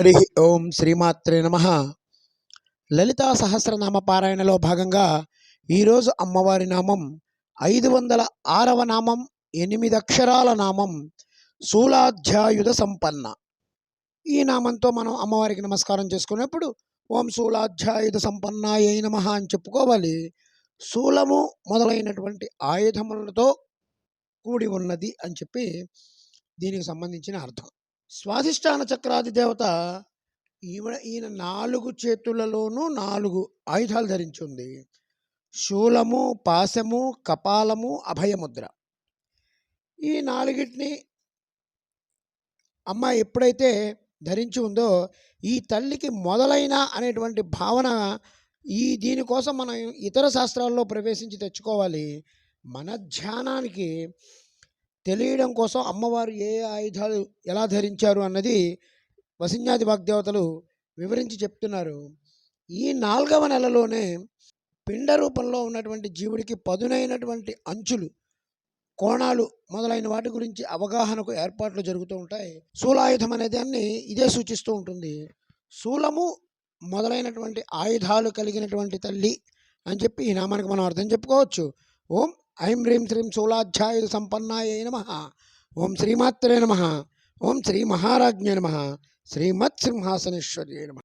హరి ఓం శ్రీమాత్రే నమ. లలితా సహస్రనామ పారాయణలో భాగంగా ఈరోజు అమ్మవారి నామం ఐదు వందల ఆరవ నామం ఎనిమిది అక్షరాల నామం శూలాధ్యాయుధ సంపన్న. ఈ నామంతో మనం అమ్మవారికి నమస్కారం చేసుకునేప్పుడు ఓం శూలాధ్యాయుధ సంపన్నాయ నమ అని చెప్పుకోవాలి. శూలము మొదలైనటువంటి ఆయుధములతో కూడి ఉన్నది అని చెప్పి దీనికి సంబంధించిన అర్థం. స్వాధిష్టాన చక్రాది దేవత ఈవిడ ఈయన నాలుగు చేతులలోనూ నాలుగు ఆయుధాలు ధరించింది. శూలము పాశము కపాలము అభయముద్ర. ఈ నాలుగిటిని అమ్మ ఎప్పుడైతే ధరించి ఉందో ఈ తల్లికి మొదలైన అనేటువంటి భావన ఈ దీనికోసం మనం ఇతర శాస్త్రాల్లో ప్రవేశించి తెచ్చుకోవాలి. మన ధ్యానానికి తెలియడం కోసం అమ్మవారు ఏ ఆయుధాలు ఎలా ధరించారు అన్నది వసిన్యాది వాగ్దేవతలు వివరించి చెప్తున్నారు. ఈ నాలుగవ నెలలోనే పిండ రూపంలో ఉన్నటువంటి జీవుడికి పదునైనటువంటి అంచులు కోణాలు మొదలైన వాటి గురించి అవగాహనకు ఏర్పాట్లు జరుగుతూ ఉంటాయి. శూలాయుధం అనే దాన్ని ఇదే సూచిస్తూ ఉంటుంది. శూలము మొదలైనటువంటి ఆయుధాలు కలిగినటువంటి తల్లి అని చెప్పి ఈ నామానికి మనం అర్థం చెప్పుకోవచ్చు. ఓం ఐం హ్రీం శ్రీం శూలాధ్యాయుధ సంపన్నాయ నమ ఓం శ్రీమాత్రే నమ ఓం శ్రీ మహారాజ్ఞ నమ శ్రీమత్ సింహాసనేశ్వర్యే నమ